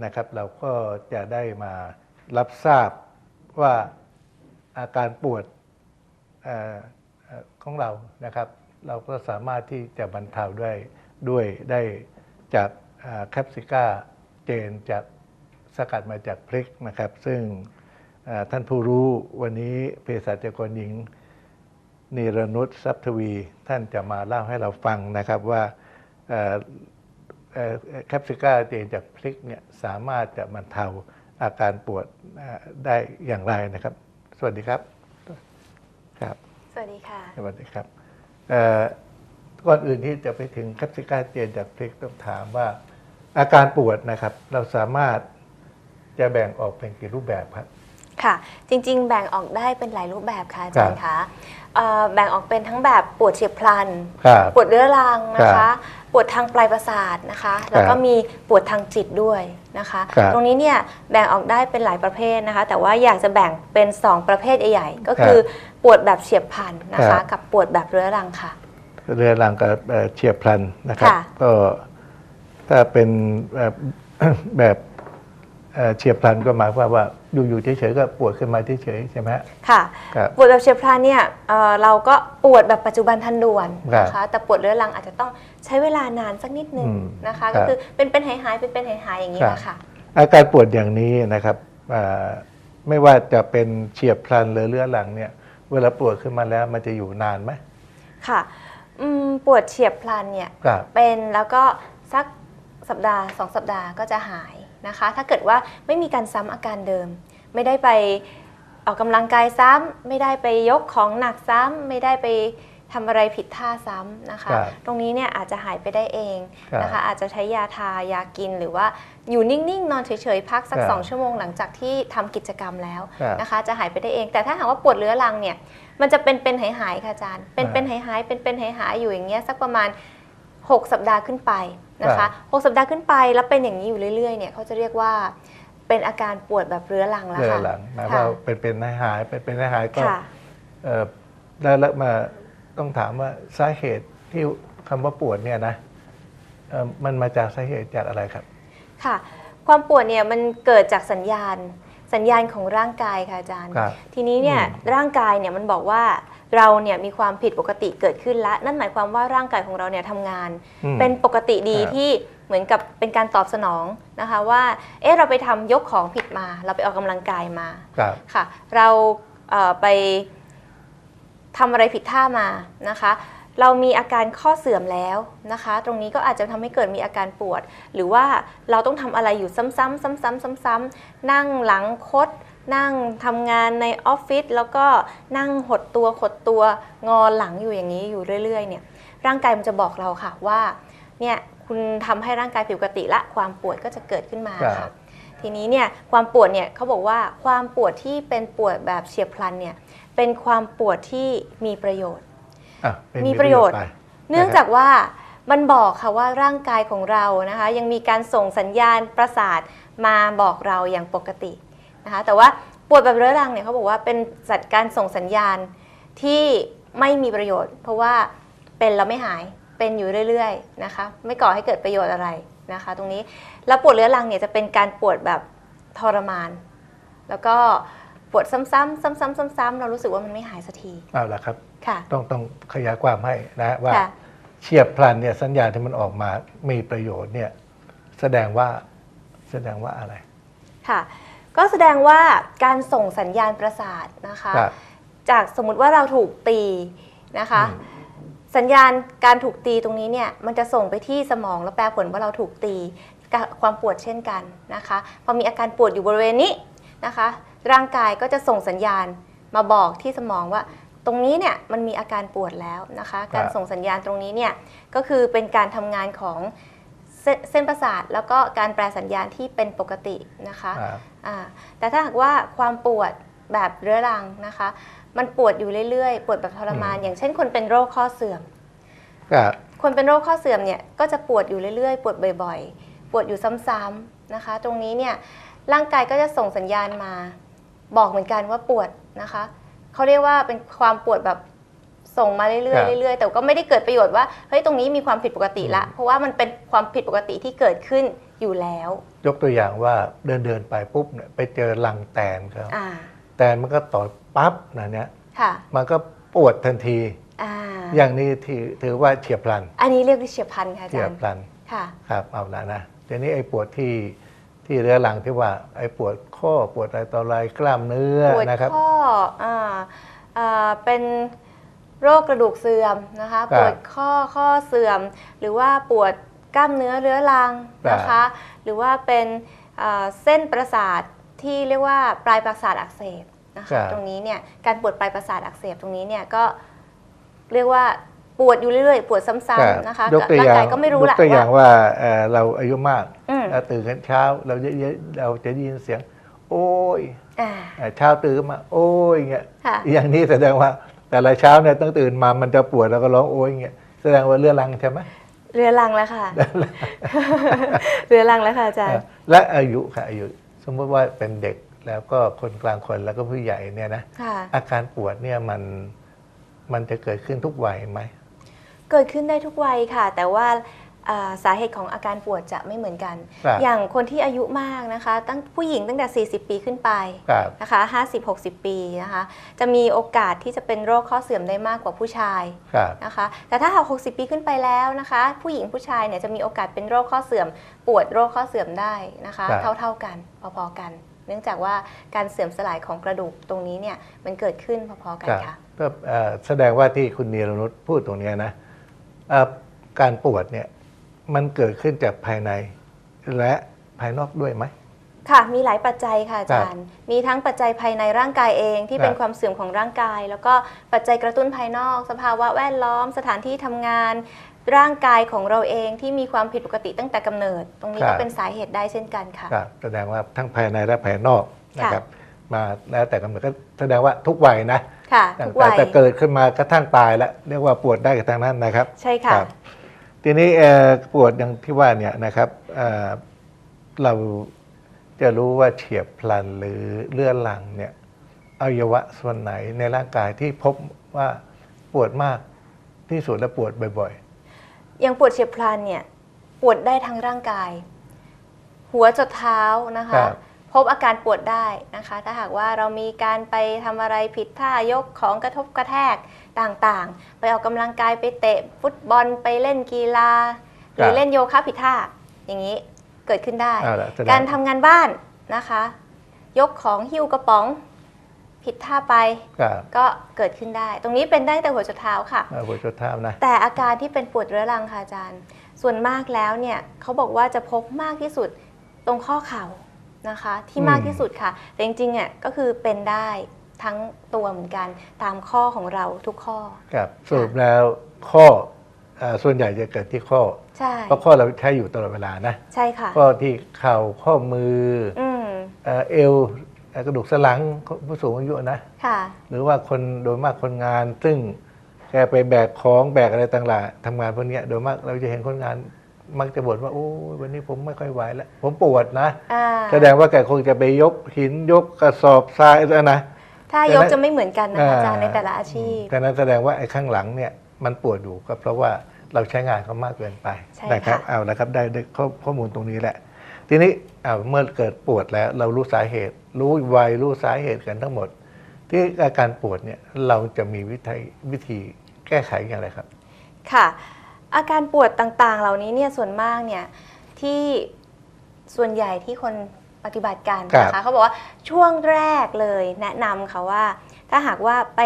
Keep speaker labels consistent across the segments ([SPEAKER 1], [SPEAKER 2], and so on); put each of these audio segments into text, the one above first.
[SPEAKER 1] นี้นะครับ เราก็จะได้มารับทราบว่าอาการปวดออของเรานะครับ เราก็สามารถที่จะบรรเทาด้วยด้วยได้จากแคปซิก้าเจนจากสกัดมาจากพริกนะครับ ซึ่งท่านผู้รู้วันนี้เภสัชกรหญิงนิรนุชทรัพทวี ท่านจะมาเล่าให้เราฟังนะครับว่า แคปซิก้าเจนจากพริกเนี่ยสามารถจะบรรเทาอาการปวดเอ่อได้อย่างไรนะครับ สวัสดีครับครับ
[SPEAKER 2] สวัสดีค่ะ
[SPEAKER 1] สวัสดีครับเอ่อก่อนอื่นที่จะไปถึงแคปซิก้าเจนจากพริกต้องถามว่า อาการปวดนะครับ เราสามารถจะแบ่งออกเป็นกี่รูปแบบครับ
[SPEAKER 2] ค่ะ จริง ๆ แบ่งออกได้เป็นหลายรูปแบบค่ะอาจารย์
[SPEAKER 1] ครั
[SPEAKER 2] คะ
[SPEAKER 1] บ
[SPEAKER 2] เอ่อแบ่งออกเป็นทั้งแบบปวดเฉียบพลัน
[SPEAKER 1] ครับ
[SPEAKER 2] ปวดเรื้อรังนะ
[SPEAKER 1] ครั
[SPEAKER 2] คะ
[SPEAKER 1] บ
[SPEAKER 2] ปวดทางปลายประสาทนะคะ แล้วก็มีปวดทางจิตด้วยนะคะ
[SPEAKER 1] ครับ
[SPEAKER 2] ตรงนี้เนี่ยแบ่งออกได้เป็นหลายประเภทนะคะ แต่ว่าอยากจะแบ่งเป็น 2 ประเภทใหญ่ๆก็คือปวดแบบเฉียบพลันนะ
[SPEAKER 1] ครั
[SPEAKER 2] คะ
[SPEAKER 1] บ
[SPEAKER 2] กับปวดแบบเรื้อรังค่ะ
[SPEAKER 1] เรือรังกับเอ่อเฉียบพลันนะครับ
[SPEAKER 2] ค่ะ
[SPEAKER 1] ก็ถ้าเป็นแบบแบบ เอ่อเฉียบพลันก็หมายความว่าอยู่ๆเฉยๆก็ปวดขึ้นมาเฉยๆใช่ไหมฮะ
[SPEAKER 2] ค่ะ
[SPEAKER 1] ครับ
[SPEAKER 2] ปวดแบบเฉียบพลันเนี่ยเอ่อเราก็ปวดแบบปัจจุบันทันด่วน
[SPEAKER 1] ครับ
[SPEAKER 2] นะคะแต่ปวดเรื้อรังอาจจะต้องใช้เวลานานสักนิดนึง
[SPEAKER 1] อืม
[SPEAKER 2] นะคะ
[SPEAKER 1] ครั
[SPEAKER 2] ก็
[SPEAKER 1] บ
[SPEAKER 2] คือเป็นเป็นหายหายๆเป็นเป็นหายหายๆอย่างนี้
[SPEAKER 1] ครับ
[SPEAKER 2] แหละค่ะ
[SPEAKER 1] อาการปวดอย่างนี้นะครับอ่าไม่ว่าจะเป็นเฉียบพลันหรือเรื้อรังเนี่ยเวลาปวดขึ้นมาแล้วมันจะอยู่นานไหม
[SPEAKER 2] ค่ะอืมปวดเฉียบพลันเนี่ย
[SPEAKER 1] ครับ
[SPEAKER 2] เป็นแล้วก็สักสัปดาห์สองสัปดาห์ก็จะหาย นะคะ ถ้าเกิดว่าไม่มีการซ้ำอาการเดิม ไม่ได้ไปออกกำลังกายซ้ำไม่ได้ไปยกของหนักซ้ำไม่ได้ไปทำอะไรผิดท่าซ้ำนะคะ
[SPEAKER 1] ครับ
[SPEAKER 2] ตรงนี้เนี่ยอาจจะหายไปได้เอง
[SPEAKER 1] ครับ
[SPEAKER 2] นะคะ อาจจะใช้ยาทายากินหรือว่าอยู่นิ่งๆ นอนเฉยๆ พักสัก
[SPEAKER 1] ครับ
[SPEAKER 2] สองชั่วโมงหลังจากที่ทำกิจกรรมแล้ว
[SPEAKER 1] ครับ
[SPEAKER 2] นะคะจะหายไปได้เองแต่ถ้าหากว่าปวดเรื้อรังเนี่ยมันจะเป็นเป็นหายหายๆค่ะอาจารย์เป็นเป็นหายหายๆเป็นเป็นหายหายๆอยู่อย่างเงี้ยสักประมาณ 6 สัปดาห์ขึ้นไป นะ
[SPEAKER 1] ครั
[SPEAKER 2] คะ
[SPEAKER 1] บ
[SPEAKER 2] 6สัปดาห์ขึ้นไปแล้วเป็นอย่างนี้อยู่เรื่อยๆเนี่ยเขาจะเรียกว่าเป็นอาการปวดแบบเรื้อรังแล้ว
[SPEAKER 1] เรื้อ
[SPEAKER 2] ค่ะ
[SPEAKER 1] รังหมาย
[SPEAKER 2] ค่ะ
[SPEAKER 1] ว่าเป็นเป็นหายๆเป็นเป็นหายๆก็
[SPEAKER 2] ค่ะ
[SPEAKER 1] เอ่อแล้วแล้วมาต้องถามว่าสาเหตุที่คำว่าปวดเนี่ยนะเอ่อมันมาจากสาเหตุจากอะไรครับ
[SPEAKER 2] ค่ะ ความปวดเนี่ยมันเกิดจากสัญญาณ สัญญาณของร่างกายค่ะอาจารย์
[SPEAKER 1] ครับ
[SPEAKER 2] ทีนี้เนี่ย
[SPEAKER 1] อืม
[SPEAKER 2] ร่างกายเนี่ยมันบอกว่าเราเนี่ยมีความผิดปกติเกิดขึ้นแล้วนั่นหมายความว่าร่างกายของเราเนี่ยทำงาน
[SPEAKER 1] อืม
[SPEAKER 2] เป็นปกติดี
[SPEAKER 1] ครับ
[SPEAKER 2] ที่เหมือนกับเป็นการตอบสนองนะคะว่า เอ๊ะเราไปทำยกของผิดมา เราไปออกกำลังกายมา
[SPEAKER 1] ครับ
[SPEAKER 2] ค่ะ เราเอ่อไปทำอะไรผิดท่ามานะคะ เรามีอาการข้อเสื่อมแล้วนะคะ ตรงนี้ก็อาจจะทำให้เกิดมีอาการปวด หรือว่าเราต้องทำอะไรอยู่ซ้ำๆซ้ำๆซ้ำๆนั่งหลังคด นั่งทำงานในออฟฟิศแล้วก็นั่งหดตัวขดตัวงอหลังอยู่อย่างนี้อยู่เรื่อยๆเนี่ยร่างกายมันจะบอกเราค่ะว่าเนี่ยคุณทำให้ร่างกายผิดปกติละความปวดก็จะเกิดขึ้นมา
[SPEAKER 1] ครั
[SPEAKER 2] ค่ะ
[SPEAKER 1] บ
[SPEAKER 2] ทีนี้เนี่ยความปวดเนี่ยเขาบอกว่าความปวดที่เป็นปวดแบบเฉียบพลันเนี่ยเป็นความปวดที่มีประโยชน์
[SPEAKER 1] อะเป็น
[SPEAKER 2] มีประโยชน์
[SPEAKER 1] ไป
[SPEAKER 2] เนื่องจากว่ามันบอกค่ะว่าร่างกายของเรานะคะ ยังมีการส่งสัญญาณประสาทมาบอกเราอย่างปกตินะคะแต่ว่าปวดแบบเรื้อรังเนี่ยเขาบอกว่าเป็นจัดการส่งสัญญาณที่ไม่มีประโยชน์ เพราะว่าเป็นแล้วไม่หายเป็นอยู่เรื่อยๆนะคะ ไม่ก่อให้เกิดประโยชน์อะไรนะคะ ตรงนี้แล้วปวดเรื้อรังเนี่ยจะเป็นการปวดแบบทรมาน แล้วก็ ปวดซ้ำๆซ้ำๆซ้ำๆเรารู้สึกว่ามันไม่หายสักที
[SPEAKER 1] เอาละครับ
[SPEAKER 2] ค่ะ
[SPEAKER 1] ต้องต้องขยายความให้นะว่า
[SPEAKER 2] ค่ะ
[SPEAKER 1] เฉียบพลันเนี่ยสัญญาณที่มันออกมามีประโยชน์เนี่ยแสดงว่าแสดงว่าอะไร
[SPEAKER 2] ค่ะ ก็แสดงว่าการส่งสัญญาณประสาทนะคะ
[SPEAKER 1] ครับ
[SPEAKER 2] จากสมมติว่าเราถูกตีนะคะ
[SPEAKER 1] อืม
[SPEAKER 2] สัญญาณการถูกตีตรงนี้เนี่ยมันจะส่งไปที่สมองแล้วแปลผลว่าเราถูกตีกับความปวดเช่นกันนะคะ พอมีอาการปวดอยู่บริเวณนี้นะคะ ร่างกายก็จะส่งสัญญาณมาบอกที่สมองว่า ตรงนี้เนี่ยมันมีอาการปวดแล้วนะคะ การส่งสัญญาณตรงนี้เนี่ยก็คือเป็นการทำงานของเส้นเส้นประสาทแล้วก็การแปลสัญญาณที่เป็นปกตินะคะ
[SPEAKER 1] ครับ
[SPEAKER 2] อ่าแต่ถ้าหากว่าความปวดแบบเรื้อรังนะคะ มันปวดอยู่เรื่อยๆ ปวดแบบทรมาน
[SPEAKER 1] อืม
[SPEAKER 2] อย่างเช่น คนเป็นโรคข้อเสื่อม
[SPEAKER 1] ครับ
[SPEAKER 2] คนเป็นโรคข้อเสื่อมเนี่ยก็จะปวดอยู่เรื่อยๆ ปวดบ่อย ๆ ปวดอยู่ซ้ำๆนะคะ ตรงนี้เนี่ยร่างกายก็จะส่งสัญญาณมา บอกเหมือนกันว่าปวดนะคะเขาเรียกว่าเป็นความปวดแบบส่งมาเรื่
[SPEAKER 1] ครั
[SPEAKER 2] อบยๆเรื่อยๆแต่ก็ไม่ได้เกิดประโยชน์ว่าเฮ้ยตรงนี้มีความผิดปกติละ
[SPEAKER 1] อืม
[SPEAKER 2] เพราะว่ามันเป็นความผิดปกติที่เกิดขึ้นอยู่แล้ว
[SPEAKER 1] ยกตัวอย่างว่าเดินเดินๆไปปุ๊บเนี่ยไปเจอลังแตนครับ
[SPEAKER 2] อ่า
[SPEAKER 1] แตนมันก็ต่อยปั๊บนะเนี่ย
[SPEAKER 2] ค่ะ
[SPEAKER 1] มันก็ปวดทันที
[SPEAKER 2] อ่า
[SPEAKER 1] อย่างนี้ถือถือว่าเฉียบพลัน
[SPEAKER 2] อันนี้เรียกว่าเฉียบพลันค่ะอา
[SPEAKER 1] เฉี
[SPEAKER 2] จายร
[SPEAKER 1] บ
[SPEAKER 2] ย์
[SPEAKER 1] พลัน
[SPEAKER 2] ค่ะ
[SPEAKER 1] ครับเอาละนะทีนี้ไอ้ปวดที่ ที่เรื้อรังที่ว่าไอ้ปวดข้อปวดอะไรต่ออะไรกล้ามเนื้อ
[SPEAKER 2] ปวด
[SPEAKER 1] นะครับ
[SPEAKER 2] ข้ออ่าอ่าเป็นโรคกระดูกเสื่อมนะคะ
[SPEAKER 1] ครั
[SPEAKER 2] ป
[SPEAKER 1] บ
[SPEAKER 2] วดข้อข้อเสื่อม หรือว่าปวดกล้ามเนื้อเรื้อรังนะคะ หรือว่าเป็นอ่าเส้นประสาทที่เรียกว่าปลายประสาทอักเสบนะ
[SPEAKER 1] ครั
[SPEAKER 2] คะ
[SPEAKER 1] บ
[SPEAKER 2] ตรงนี้เนี่ยการปวดปลายประสาทอักเสบตรงนี้เนี่ยก็เรียกว่าปวดอยู่เรื่อยๆ ปวดซ้
[SPEAKER 1] ครับำ
[SPEAKER 2] ๆนะคะ
[SPEAKER 1] ยกตัวอย่าง
[SPEAKER 2] ร่างกายก็ไม่รู้
[SPEAKER 1] ย
[SPEAKER 2] แหละ
[SPEAKER 1] กตัวอย่าง
[SPEAKER 2] ว่า
[SPEAKER 1] ว่าเอ่อเราอายุมาก
[SPEAKER 2] อืม
[SPEAKER 1] เรา ตื่นกันเช้า เราเยอะๆเราจะได้ยินเสียง โอ้ย
[SPEAKER 2] อ่า
[SPEAKER 1] เอ่อเช้าตื่นมา โอ้ยอย่างเงี้ย
[SPEAKER 2] ค่ะ
[SPEAKER 1] อย่างนี้แสดงว่า แต่ละเช้าเนี่ยต้องตื่นมามันจะปวดแล้วก็ร้องโอ้ยอย่างเงี้ยแสดงว่าเรื้อรังใช่ไหม
[SPEAKER 2] เรื้อรังแล้วค่ะเรื้อรังแล้วค่ะอาจารย์
[SPEAKER 1] และอายุค่ะอายุ สมมติว่าเป็นเด็กแล้วก็คนกลางคนแล้วก็ผู้ใหญ่เนี่ยนะ
[SPEAKER 2] ค่ะ
[SPEAKER 1] อาการปวดเนี่ยมันมันจะเกิดขึ้นทุกวัยไหม
[SPEAKER 2] เกิดขึ้นได้ทุกวัยค่ะ แต่ว่า อ่าสาเหตุของอาการปวดจะไม่เหมือนกัน
[SPEAKER 1] ครับ
[SPEAKER 2] อย่างคนที่อายุมากนะคะ ตั้งผู้หญิงตั้งแต่ 40 ปีขึ้นไป
[SPEAKER 1] ครับ
[SPEAKER 2] นะคะ50-60 ปีนะคะ จะมีโอกาสที่จะเป็นโรคข้อเสื่อมได้มากกว่าผู้ชาย
[SPEAKER 1] ครับ
[SPEAKER 2] นะคะแต่ถ้าหาก60 ปีขึ้นไปแล้วนะคะ ผู้หญิงผู้ชายเนี่ยจะมีโอกาสเป็นโรคข้อเสื่อม ปวดโรคข้อเสื่อมได้นะคะ
[SPEAKER 1] ครับ
[SPEAKER 2] เท่าๆกันพอๆกัน เนื่องจากว่าการเสื่อมสลายของกระดูกตรงนี้เนี่ยมันเกิดขึ้นพอๆกัน
[SPEAKER 1] ครับ
[SPEAKER 2] ค่ะ
[SPEAKER 1] ก็เอ่อแสดงว่าที่คุณเนียรนุชพูดตรงเนี้ยนะเอ่อการปวดเนี่ย มันเกิดขึ้นจากภายใน และภายนอกด้วยไหม
[SPEAKER 2] ค่ะ มีหลายปัจจัยค่ะอา
[SPEAKER 1] ครับ
[SPEAKER 2] จารย์ มีทั้งปัจจัยภายในร่างกายเองที่เป็น
[SPEAKER 1] ครับ
[SPEAKER 2] ความเสื่อมของร่างกาย แล้วก็ปัจจัยกระตุ้นภายนอก สภาวะแวดล้อม สถานที่ทำงานร่างกายของเราเองที่มีความผิดปกติตั้งแต่กำเนิด ตรงนี้ก็เป็นสาเหตุได้เช่นกันค่ะ
[SPEAKER 1] ครับแสดงว่าทั้งภายในและภายนอก
[SPEAKER 2] ค่ะ
[SPEAKER 1] นะครับมาแล้วแต่กำเนิดก็แสดงว่าทุกวัยนะ
[SPEAKER 2] ค่ะ
[SPEAKER 1] ตั้
[SPEAKER 2] ทุ
[SPEAKER 1] ง
[SPEAKER 2] ก
[SPEAKER 1] แต่
[SPEAKER 2] วัย
[SPEAKER 1] แต่เกิดขึ้นมากระทั่งตายแล้วเรียกว่าปวดได้กับทางนั้นนะครับ
[SPEAKER 2] ใช่ค่ะ
[SPEAKER 1] รับ ทีนี้เอ่อปวดอย่างที่ว่าเนี่ยนะครับเอ่อเราจะรู้ว่าเฉียบพลันหรือเลื่อนหลังเนี่ยอวัยวะส่วนไหนในร่างกายที่พบว่าปวดมากที่สุดและปวดบ่อย
[SPEAKER 2] อย่างปวดเฉียบพลันเนี่ยปวดได้ทั้งร่างกาย หัวจดเท้านะ
[SPEAKER 1] ครั
[SPEAKER 2] คะ
[SPEAKER 1] บ
[SPEAKER 2] พบอาการปวดได้นะคะ ถ้าหากว่าเรามีการไปทำอะไรผิดท่ายกของกระทบกระแทกต่างๆ ไปออกกำลังกายไปเตะฟุตบอลไปเล่นกีฬา หรือเล่นโยคะผิดท่าอย่างนี้เกิดขึ้นได้
[SPEAKER 1] ๆเอาละแสดง
[SPEAKER 2] การทำงานบ้านนะคะ ยกของหิ้วกระป๋องผิดท่าไป
[SPEAKER 1] ครับ
[SPEAKER 2] ก็เกิดขึ้นได้ ตรงนี้เป็นได้แต่หัวจดเท้าค่ะ
[SPEAKER 1] เอาหัวจดเท้านะ
[SPEAKER 2] แต่อาการที่เป็นปวดเรื้อรังค่ะอาจารย์ ส่วนมากแล้วเนี่ยเขาบอกว่าจะพบมากที่สุดตรงข้อเข่า นะคะที่
[SPEAKER 1] อืม
[SPEAKER 2] มากที่สุดค่ะ แต่จริงๆเนี่ยก็คือเป็นได้ทั้งตัวเหมือนกันตามข้อของเราทุกข้อ
[SPEAKER 1] ครับสรุปแล้วข้อเอ่อส่วนใหญ่จะเกิดที่ข้อ
[SPEAKER 2] ใช่
[SPEAKER 1] เพราะข้อเราใช้อยู่ตลอดเวลานะ
[SPEAKER 2] ใช่ค่ะ
[SPEAKER 1] ข้อที่เข่าข้อมือ
[SPEAKER 2] อืม
[SPEAKER 1] เอ่อเอวเอ่อกระดูกสันหลังผู้สูงอายุนะ
[SPEAKER 2] ค่ะ
[SPEAKER 1] หรือว่าคนโดยมากคนงาน ซึ่งแกไปแบกของแบกอะไรต่างๆทำงานพวกเนี้ยโดยมากเราจะเห็นคนงาน มักจะบ่นว่าโอ้ยวันนี้ผมไม่ค่อยไหวแล้วผมปวดนะ
[SPEAKER 2] อ่า
[SPEAKER 1] แสดงว่าแกคงจะไปยกหินยกกระสอบทรายอะไรนะ
[SPEAKER 2] ถ้ายกจะไม่เหมือนกันนะคะอาจารย์
[SPEAKER 1] อ่า
[SPEAKER 2] ในแต่ละอาชีพ
[SPEAKER 1] ดังนั้นแสดงว่าไอ้ข้างหลังเนี่ยมันปวดอยู่ก็เพราะว่าเราใช้งานเขามากเกินไป
[SPEAKER 2] ใช่
[SPEAKER 1] นะครับ
[SPEAKER 2] ค่ะ
[SPEAKER 1] เอาละครับได้ได้ข้อข้อมูลตรงนี้แหละ ทีนี้เอาเมื่อเกิดปวดแล้วเรารู้สาเหตุ รู้วัยรู้สาเหตุกันทั้งหมด ที่อาการปวดเนี่ยเราจะมีวิธีวิธีแก้ไขอย่างไรครับ
[SPEAKER 2] ค่ะ อาการปวดต่างๆ เหล่านี้เนี่ยส่วนมากเนี่ยที่ส่วนใหญ่ที่คนปฏิบัติการนะ
[SPEAKER 1] ครั
[SPEAKER 2] คะ
[SPEAKER 1] บ
[SPEAKER 2] เขาบอกว่าช่วงแรกเลยแนะนำค่ะว่า ถ้าหากว่าไป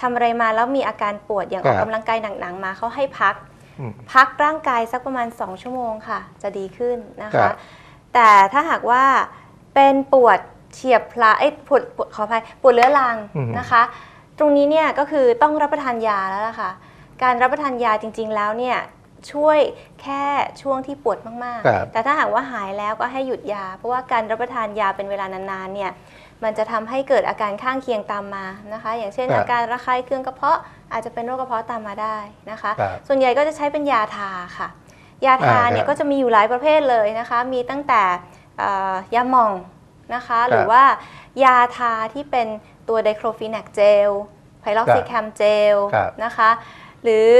[SPEAKER 2] ทำอะไรมาแล้วมีอาการปวดอย่างออกกำลังกายหนักๆมาเขาให้พัก
[SPEAKER 1] อืม
[SPEAKER 2] พักร่างกายสักประมาณ 2 ชั่วโมงค่ะ จะดีขึ้นนะ
[SPEAKER 1] ครั
[SPEAKER 2] คะ
[SPEAKER 1] บ
[SPEAKER 2] แต่ถ้าหากว่าเป็นปวดเฉียบพลันเอ้ยปวดปวดขออภัยปวดเรื้อรัง
[SPEAKER 1] อืม
[SPEAKER 2] นะคะ ตรงนี้เนี่ยก็คือต้องรับประทานยาแล้วล่ะค่ะ การรับประทานยาจริง ๆ แล้วเนี่ยช่วยแค่ช่วงที่ปวดมาก
[SPEAKER 1] ครับ
[SPEAKER 2] ๆ แต่ถ้าหากว่าหายแล้วก็ให้หยุดยา เพราะว่าการรับประทานยาเป็นเวลานานๆเนี่ยมันจะทำให้เกิดอาการข้างเคียงตามมานะคะ อย่างเช่น
[SPEAKER 1] ครับ
[SPEAKER 2] อาการระคายเคืองกระเพาะอาจจะเป็นโรคกระเพาะตามมาได้นะคะ
[SPEAKER 1] ครับ
[SPEAKER 2] ส่วนใหญ่ก็จะใช้เป็นยาทาค่ะ ยาทา
[SPEAKER 1] อ่า
[SPEAKER 2] เนี่ย
[SPEAKER 1] ครับ
[SPEAKER 2] ก็จะมีอยู่หลายประเภทเลยนะคะ มีตั้งแต่เอ่อยาหม่องนะคะ
[SPEAKER 1] ครับ
[SPEAKER 2] หรือว่ายาทาที่เป็นตัวไดโครฟีแนกเจลไพล็อกซิแคมเจล
[SPEAKER 1] ครับ
[SPEAKER 2] นะคะ หรือ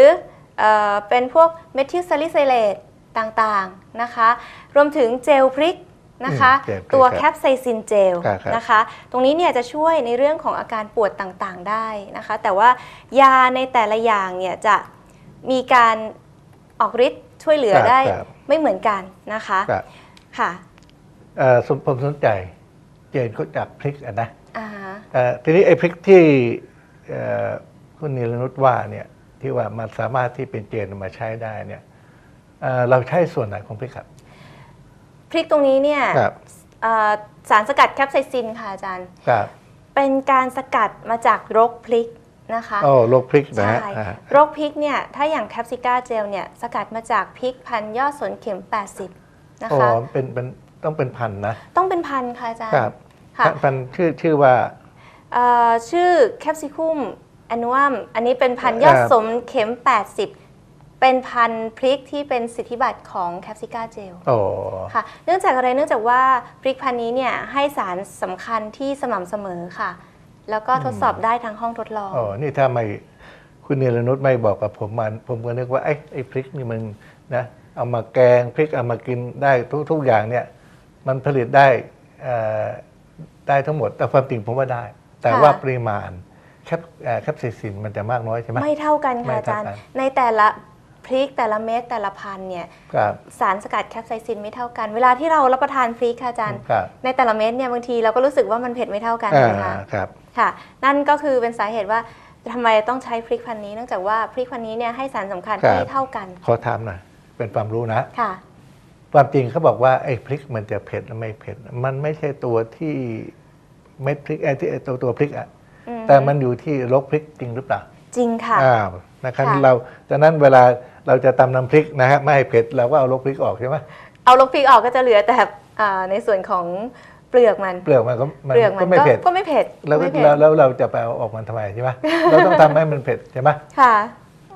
[SPEAKER 2] เออเป็นพวกเมทิลซาลิไซเลตต่างๆนะคะ รวมถึงเจลพริกนะคะ
[SPEAKER 1] อืมเจลพริก
[SPEAKER 2] ตัว
[SPEAKER 1] ครับ
[SPEAKER 2] แคปไซซินเจล
[SPEAKER 1] ครับครับ
[SPEAKER 2] นะคะ ตรงนี้เนี่ยจะช่วยในเรื่องของอาการปวดต่างๆได้นะคะ แต่ว่ายาในแต่ละอย่างเนี่ยจะมีการออกฤทธิ์ช่วยเหลือ
[SPEAKER 1] ครับ
[SPEAKER 2] ได้
[SPEAKER 1] ครับ
[SPEAKER 2] ไม่เหมือนกันนะคะ
[SPEAKER 1] ครับ
[SPEAKER 2] ค่ะ
[SPEAKER 1] เอ่อสมผมสนใจเจนเขาจากพริกอะนะ
[SPEAKER 2] อ่าฮะ
[SPEAKER 1] เอ่อทีนี้ไอ้พริกที่เอ่อคุณนิรนุชว่าเนี่ย ที่ว่ามันสามารถที่เป็นเจนมาใช้ได้เนี่ยเอ่อเราใช้ส่วนไหนของพริกครับ
[SPEAKER 2] พริกตรงนี้เนี่ย
[SPEAKER 1] ครับ
[SPEAKER 2] เอ่อสารสกัดแคปไซซินค่ะอาจารย์
[SPEAKER 1] ครับ
[SPEAKER 2] เป็นการสกัดมาจากรกพริกนะคะ
[SPEAKER 1] โอ้โรคพริกนะ
[SPEAKER 2] ใช่
[SPEAKER 1] ฮะอ่า
[SPEAKER 2] รกพริกเนี่ยถ้าอย่างแคปซิก้าเจลเนี่ยสกัดมาจากพริกพันธุ์ยอดสนเข็ม 80 นะ
[SPEAKER 1] อ๋อ
[SPEAKER 2] คะ
[SPEAKER 1] เป็นเป็นต้องเป็นพันธุ์นะ
[SPEAKER 2] ต้องเป็นพันธุ์ค่ะอาจารย์
[SPEAKER 1] ครับ
[SPEAKER 2] ค่ะ
[SPEAKER 1] พันธุ์ชื่อชื่อว่า
[SPEAKER 2] เอ่อชื่อแคปซิคุมแอนนุมอันนี้เป็นพันธุ์ยอด
[SPEAKER 1] ครับ
[SPEAKER 2] สมเข็ม 80 เป็นพันธุ์พริกที่เป็นสิทธิบัตรของแคปซิก้าเจล
[SPEAKER 1] โอ้
[SPEAKER 2] ค่ะ เนื่องจากอะไรเนื่องจากว่าพริกพันธุ์นี้เนี่ยให้สารสำคัญที่สม่ำเสมอค่ะ แล้วก็ทดสอบได้ทั้งห้องทดลอง
[SPEAKER 1] โอ้นี่ถ้าไม่คุณนิรนุชไม่บอกกับผมมันผมก็นึกว่าไอ้ไอ้พริกนี่มันนะเอามาแกงพริกเอามากินได้ทุกทุกอย่างเนี่ยมันผลิตได้เอ่อได้ทั้งหมดแต่ความจริงผมว่าได้ แต่
[SPEAKER 2] ค่ะ
[SPEAKER 1] ว่าปริมาณแค ปเอ่อแคปไซซินมันจะมากน้อยใช่ไหม
[SPEAKER 2] ไม่เท่ากัน
[SPEAKER 1] ไม่
[SPEAKER 2] ค่ะอา
[SPEAKER 1] เท่า
[SPEAKER 2] จารย์
[SPEAKER 1] กัน
[SPEAKER 2] ในแต่ละพริกแต่ละเม็ดแต่ละพันธุ์เนี่ย
[SPEAKER 1] ครับ
[SPEAKER 2] สารสกัดแคปไซซินไม่เท่ากัน เวลาที่เรารับประทานพริกค่ะอาจารย์
[SPEAKER 1] ครับ
[SPEAKER 2] ในแต่ละเม็ดเนี่ยบางทีเราก็รู้สึกว่ามันเผ็ดไม่เท่ากัน
[SPEAKER 1] อ่า
[SPEAKER 2] นะคะ
[SPEAKER 1] ครับ
[SPEAKER 2] ค่ะ นั่นก็คือเป็นสาเหตุว่าทำไมต้องใช้พริกพันธุ์นี้เนื่องจากว่าพริกพันธุ์นี้เนี่ยให้สารสำคัญ
[SPEAKER 1] ครับ
[SPEAKER 2] ไม่เท่ากัน
[SPEAKER 1] ขอถามหน่อยเป็นความรู้นะ
[SPEAKER 2] ค่ะ
[SPEAKER 1] ความจริงเขาบอกว่าไอ้พริกมันจะเผ็ดหรือไม่เผ็ด มันไม่ใช่ตัวที่เม็ดพริกไอ้ที่ไอ้ตัวตัวพริกอะ
[SPEAKER 2] อืม
[SPEAKER 1] แต่มันอยู่ที่รกพริกจริงหรือเปล่า
[SPEAKER 2] จริงค่ะ
[SPEAKER 1] อ้าวนะครับ
[SPEAKER 2] ค่ะ
[SPEAKER 1] เราจากนั้นเวลาเราจะตำน้ำพริกนะฮะไม่ให้เผ็ดเราก็เอารกพริกออกใช่ไหม
[SPEAKER 2] เอาลกพริกออกก็จะเหลือแต่อ่าในส่วนของเปลือกมัน
[SPEAKER 1] เปลือกมันก็มัน
[SPEAKER 2] เปลือกมั
[SPEAKER 1] ก็
[SPEAKER 2] น
[SPEAKER 1] ไม่
[SPEAKER 2] ก็
[SPEAKER 1] เผ็ด
[SPEAKER 2] ก็ไม่เผ็ด
[SPEAKER 1] แล้ว
[SPEAKER 2] ไม่เผ็ด
[SPEAKER 1] แล้วแล้วเราจะไปเอาออกมันทำไมใช่ไหม เราต้องทำให้มันเผ็ดใช่ไหม
[SPEAKER 2] ค่ะ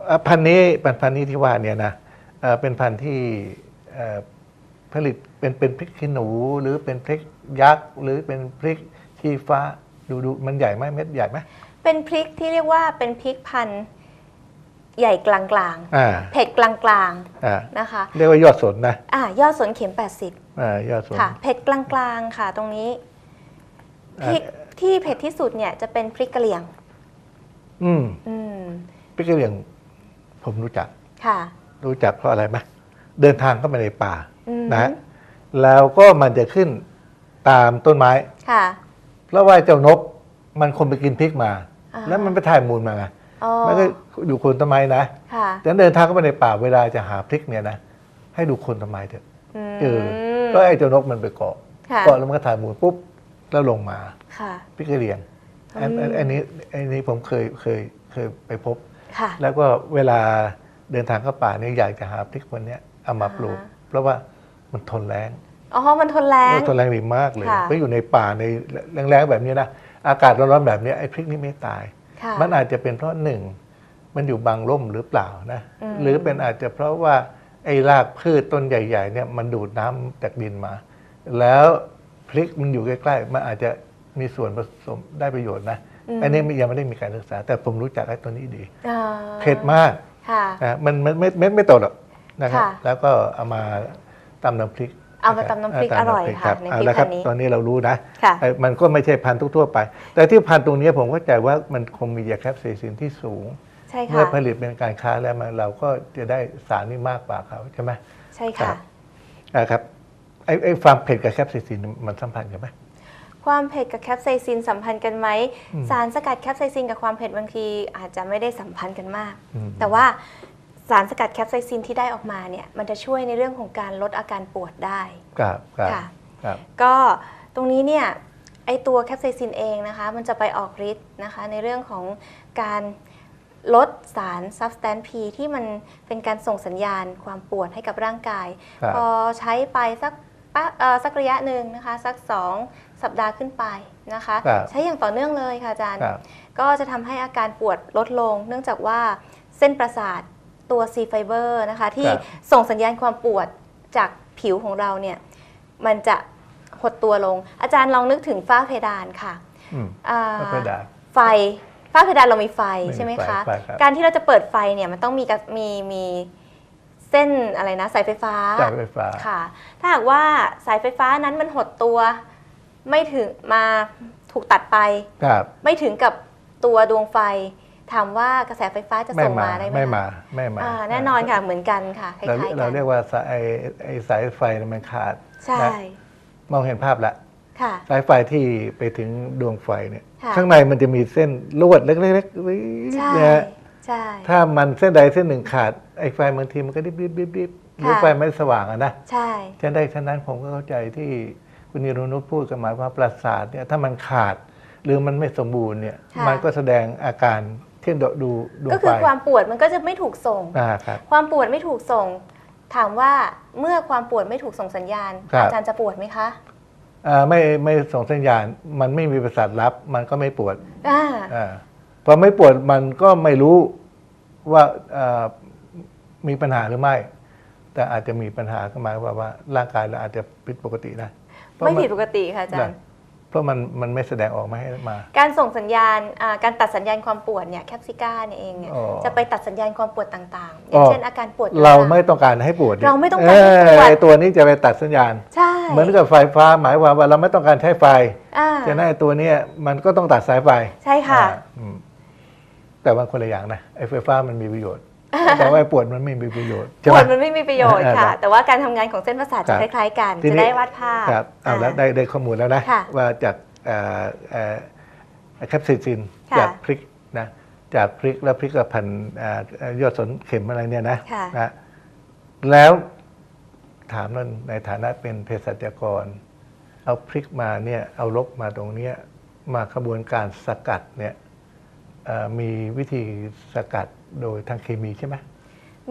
[SPEAKER 1] อะพันธุ์นี้พันธุ์พันธุ์นี้ที่ว่าเนี่ยนะเอ่อเป็นพันธุ์ที่เอ่อผลิตเป็นเป็นพริกขี้หนู หรือเป็นพริกยักษ์หรือเป็นพริกชี้ฟ้า ดูดูมันใหญ่ไหมเม็ดใหญ่ไหม
[SPEAKER 2] เป็นพริกที่เรียกว่าเป็นพริกพันธุ์ใหญ่กลาง
[SPEAKER 1] อ่า
[SPEAKER 2] ๆเผ็ดกลาง
[SPEAKER 1] อ่า
[SPEAKER 2] ๆนะคะ
[SPEAKER 1] เรียกว่ายอดสนนะ
[SPEAKER 2] อ่ายอดสนเข็ม 80
[SPEAKER 1] อ่ายอดสน
[SPEAKER 2] ค่ะเผ็ดกลางๆค่ะ ตรงนี้พริกที่เผ็ดที่สุดเนี่ยจะเป็นพริกกะเหรี่ยง
[SPEAKER 1] อืม
[SPEAKER 2] อืม
[SPEAKER 1] พริกกะเหรี่ยง ผมรู้จัก
[SPEAKER 2] ค่ะ
[SPEAKER 1] รู้จักเพราะอะไรไหมเดินทางเข้าไปในป่า
[SPEAKER 2] อืม
[SPEAKER 1] นะฮะแล้วก็มันจะขึ้นตามต้นไม้
[SPEAKER 2] ค่ะ
[SPEAKER 1] เพราะว่าเจ้านกมันคงไปกินพริกมา
[SPEAKER 2] อ่า
[SPEAKER 1] แล้วมันไปถ่ายมูลมาไง
[SPEAKER 2] อ๋อ
[SPEAKER 1] มันก็อยู่โคนต้นไม้นะ
[SPEAKER 2] ค่ะ
[SPEAKER 1] แต่เดินทางเข้าไปในป่าเวลาจะหาพริกเนี่ยนะให้ดูโคนต้นไม้เถอะ
[SPEAKER 2] อืม
[SPEAKER 1] เออก็ไอ้เจ้านกมันไปเกาะ
[SPEAKER 2] ค่ะ
[SPEAKER 1] เกาะแล้วมันก็ถ่ายมูลปุ๊บแล้วลงมา
[SPEAKER 2] ค่ะ
[SPEAKER 1] พริกกระเหรียงอันอันอันนี้อันนี้ผมเคยเคยเคยไปพบ
[SPEAKER 2] ค่ะ
[SPEAKER 1] แล้วก็เวลาเดินทางเข้าป่าเนี่ยอยากจะหาพริกวันเนี้ยเอามาปลูก
[SPEAKER 2] อ่าฮะ
[SPEAKER 1] เพราะว่ามันทนแรง
[SPEAKER 2] อ๋อ มันทนแรง
[SPEAKER 1] มันทนแรงดีมากเลย
[SPEAKER 2] ค่ะ
[SPEAKER 1] เพราะอยู่ในป่าในแรงๆแบบนี้นะ อากาศร้อนๆแบบเนี้ยไอ้พริกนี่ไม่ตาย
[SPEAKER 2] ค่ะ
[SPEAKER 1] มันอาจจะเป็นเพราะหนึ่งมันอยู่บางร่มหรือเปล่านะ
[SPEAKER 2] อืม
[SPEAKER 1] หรือเป็นอาจจะเพราะว่าไอ้รากพืชต้นใหญ่ ๆ เนี่ยมันดูดน้ำจากดินมา แล้วพริกมันอยู่ใกล้ๆ มันอาจจะมีส่วนผสมได้ประโยชน์นะ
[SPEAKER 2] อืม
[SPEAKER 1] อันนี้ยังไม่ได้มีการศึกษา แต่ผมรู้จักไอ้ตัวนี้ดี
[SPEAKER 2] อ่า
[SPEAKER 1] เผ็ดมาก
[SPEAKER 2] ค่ะ
[SPEAKER 1] นะมันมันไม่ไม่ไม่โตหรอกนะครับ
[SPEAKER 2] ค่ะ
[SPEAKER 1] แล้วก็เอามาตำน้ำพริก
[SPEAKER 2] เอามาตำน้ำพริก
[SPEAKER 1] เอ
[SPEAKER 2] ร่อยค่ะ
[SPEAKER 1] รับ
[SPEAKER 2] ใน
[SPEAKER 1] เอา
[SPEAKER 2] พริก
[SPEAKER 1] ละครั
[SPEAKER 2] พันธุ์นี้
[SPEAKER 1] ตอนนี้เรารู้นะ
[SPEAKER 2] ค่ะ
[SPEAKER 1] ไอ้มันก็ไม่ใช่พันธุ์ทั่วๆไป แต่ที่พันธุ์ตรงนี้ผมเข้าใจว่ามันคงมียาแคปไซซินที่สูง
[SPEAKER 2] ใช่
[SPEAKER 1] เมื่
[SPEAKER 2] ค่ะ
[SPEAKER 1] อผลิตเป็นการค้าแล้วมันเราก็จะได้สารนี่มากกว่าเขาใช่ไหม
[SPEAKER 2] ใช่
[SPEAKER 1] ครั
[SPEAKER 2] ค่ะ
[SPEAKER 1] บนะครับไอ้ไอ้ความเผ็ดกับแคปไซซินมันสัมพันธ์กันไหม
[SPEAKER 2] ความเผ็ดกับแคปไซซินสัมพันธ์กันไหม
[SPEAKER 1] อืม
[SPEAKER 2] สารสกัดแคปไซซินกับความเผ็ดบางทีอาจจะไม่ได้สัมพันธ์กันมาก
[SPEAKER 1] อืม
[SPEAKER 2] แต่ว่า สารสกัดแคปไซซินที่ได้ออกมาเนี่ยมันจะช่วยในเรื่องของการลดอาการปวดได้
[SPEAKER 1] ครับครับ
[SPEAKER 2] ค่ะ
[SPEAKER 1] ครับ
[SPEAKER 2] ก็ตรงนี้เนี่ยไอตัวแคปไซซินเองนะคะมันจะไปออกฤทธิ์นะคะในเรื่องของการลดสาร substance P ที่มันเป็นการส่งสัญญาณความปวดให้กับร่างกาย
[SPEAKER 1] ครับ
[SPEAKER 2] พอใช้ไปสักปะเอ่อสักระยะหนึ่งนะคะ สัก 2 สัปดาห์ขึ้นไปนะคะ
[SPEAKER 1] ครับ
[SPEAKER 2] ใช้อย่างต่อเนื่องเลยค่ะอาจารย์
[SPEAKER 1] ครับ
[SPEAKER 2] ก็จะทำให้อาการปวดลดลง เนื่องจากว่าเส้นประสาท ตัว C fiber นะคะ ที่
[SPEAKER 1] ครับ
[SPEAKER 2] ส่งสัญญาณความปวดจากผิวของเราเนี่ยมันจะหดตัวลง อาจารย์ลองนึกถึงฝ้าเพดานค่ะ
[SPEAKER 1] อืม
[SPEAKER 2] อ่า
[SPEAKER 1] ก็ไปด่า
[SPEAKER 2] ไฟฝ้าเพดานเรามีไฟ
[SPEAKER 1] ไม่มี
[SPEAKER 2] ใช่ไหม
[SPEAKER 1] ไฟ
[SPEAKER 2] คะ
[SPEAKER 1] ไฟครับ
[SPEAKER 2] การที่เราจะเปิดไฟเนี่ยมันต้องมีกระมีมีเส้นอะไรนะสายไฟฟ้า
[SPEAKER 1] จ่ายไฟฟ้า
[SPEAKER 2] ค่ะ ถ้าหากว่าสายไฟฟ้านั้นมันหดตัว ไม่ถึงมาถูกตัดไป
[SPEAKER 1] ครับ
[SPEAKER 2] ไม่ถึงกับตัวดวงไฟ ถามว่ากระแสไฟฟ้าจะ
[SPEAKER 1] ไม่
[SPEAKER 2] ส่ง
[SPEAKER 1] มา
[SPEAKER 2] มาได้ไหม
[SPEAKER 1] ไม่
[SPEAKER 2] คะ
[SPEAKER 1] มาไม่มา
[SPEAKER 2] อ่าแน่นอนค่ะเหมือนกันค่ะคล้า
[SPEAKER 1] เรา
[SPEAKER 2] ยๆ
[SPEAKER 1] เรา
[SPEAKER 2] กัน
[SPEAKER 1] เรียกว่าสายไอ้ไอ้สายไฟเนี่ยมันขาด
[SPEAKER 2] ใช่
[SPEAKER 1] นะมองเห็นภาพละ
[SPEAKER 2] ค่ะ
[SPEAKER 1] สายไฟที่ไปถึงดวงไฟเนี่ย
[SPEAKER 2] ค่ะ
[SPEAKER 1] ข้างในมันจะมีเส้นลวดเล็กๆวิบ
[SPEAKER 2] ใช่
[SPEAKER 1] นะฮะ
[SPEAKER 2] ใช่
[SPEAKER 1] ถ้ามันเส้นใดเส้นหนึ่งขาดไอ้ไฟบางทีมันก็ดิบดิบดิบดิบหรือ
[SPEAKER 2] ค่ะ
[SPEAKER 1] ไฟไม่สว่างอะนะ
[SPEAKER 2] ใช่
[SPEAKER 1] ฉะนั้นได้ฉะนั้นผมก็เข้าใจที่คุณนิรุนุพูดกันมาว่าประสาทเนี่ยถ้ามันขาดหรือมันไม่สมบูรณ์เนี่ย
[SPEAKER 2] ค่ะ
[SPEAKER 1] มันก็แสดงอาการ ที่ดูดูดว
[SPEAKER 2] ก็
[SPEAKER 1] ง
[SPEAKER 2] คื
[SPEAKER 1] ไฟ
[SPEAKER 2] อความปวดมันก็จะไม่ถูกส่ง
[SPEAKER 1] อ่าครับ
[SPEAKER 2] ความปวดไม่ถูกส่ง ถามว่าเมื่อความปวดไม่ถูกส่งสัญญาณ
[SPEAKER 1] ครับ
[SPEAKER 2] อาจารย์จะปวดไหมคะ
[SPEAKER 1] อ่าไม่ไม่ส่งสัญญาณ มันไม่มีประสาทรับ มันก็ไม่ปวด
[SPEAKER 2] อ่า
[SPEAKER 1] อ่าพอไม่ปวดมันก็ไม่รู้ว่าอ่ามีปัญหาหรือไม่ แต่อาจจะมีปัญหาขึ้นมาว่าว่าร่างกายเราอาจจะผิดปกตินะเพราะ
[SPEAKER 2] ไม่
[SPEAKER 1] น
[SPEAKER 2] ผิดปกติค่ะอาจารย์
[SPEAKER 1] เพ ราะมันมันไม่แสดงออกมาให้มา
[SPEAKER 2] การส่งสัญญาณอ่าการตัดสัญญาณความปวดเนี่ยแคปซิก้าเนี่ยเองเนี่ย
[SPEAKER 1] อ๋อ
[SPEAKER 2] จะไปตัดสัญญาณความปวดต่างๆ อย่าง
[SPEAKER 1] อ๋อ
[SPEAKER 2] เช่นอาการปวด
[SPEAKER 1] เรา
[SPEAKER 2] หลัง
[SPEAKER 1] ไม่ต้องการให้ปวด
[SPEAKER 2] เราไม่ต้องการให้ปวด
[SPEAKER 1] เออไอ้ตัวนี้จะไปตัดสัญญาณ
[SPEAKER 2] ใช่
[SPEAKER 1] เหมือนกับไฟฟ้าหมายความว่าเราไม่ต้องการใช้ไฟ
[SPEAKER 2] อ่า
[SPEAKER 1] ฉะนั้นไอ้ตัวเนี้ยมันก็ต้องตัดสายไฟ
[SPEAKER 2] ใช่ค่ะ
[SPEAKER 1] อ่าอืมแต่ว่าคนละอย่างนะไอ้ไฟฟ้ามันมีประโยชน์ แต่ว่าไอ้ปวดมันไม่มีประโยชน์ใช่
[SPEAKER 2] ป
[SPEAKER 1] ไหม
[SPEAKER 2] วดมันไม่มีประโยชน์
[SPEAKER 1] อ่าครั
[SPEAKER 2] ค่ะ
[SPEAKER 1] บ
[SPEAKER 2] แต่ว่าการทำงานของเส้นประสาทจะ
[SPEAKER 1] ค
[SPEAKER 2] ครับล้ายๆกัน
[SPEAKER 1] ที
[SPEAKER 2] จะ
[SPEAKER 1] นี้
[SPEAKER 2] ได้วาดภาพ
[SPEAKER 1] ครับเอาแล้ว
[SPEAKER 2] อ่า
[SPEAKER 1] ได้ได้ข้อมูลแล้วนะ
[SPEAKER 2] ค่ะ
[SPEAKER 1] ว่าจากเอ่อเอ่อแคปซิซิน
[SPEAKER 2] ค่ะ
[SPEAKER 1] จากพริกนะจากพริกแล้วพริกกับพันธุ์อ่ายอดสนเข็มอะไรเนี่ยนะ
[SPEAKER 2] ค่ะ
[SPEAKER 1] นะแล้วถามนั่นในฐานะเป็นเภสัชกร เอาพริกมาเนี่ยเอาลกมาตรงเนี้ยมาขบวนการสกัดเนี่ยเอ่อมีวิธีสกัด โดยทางเคมีใช่ไหม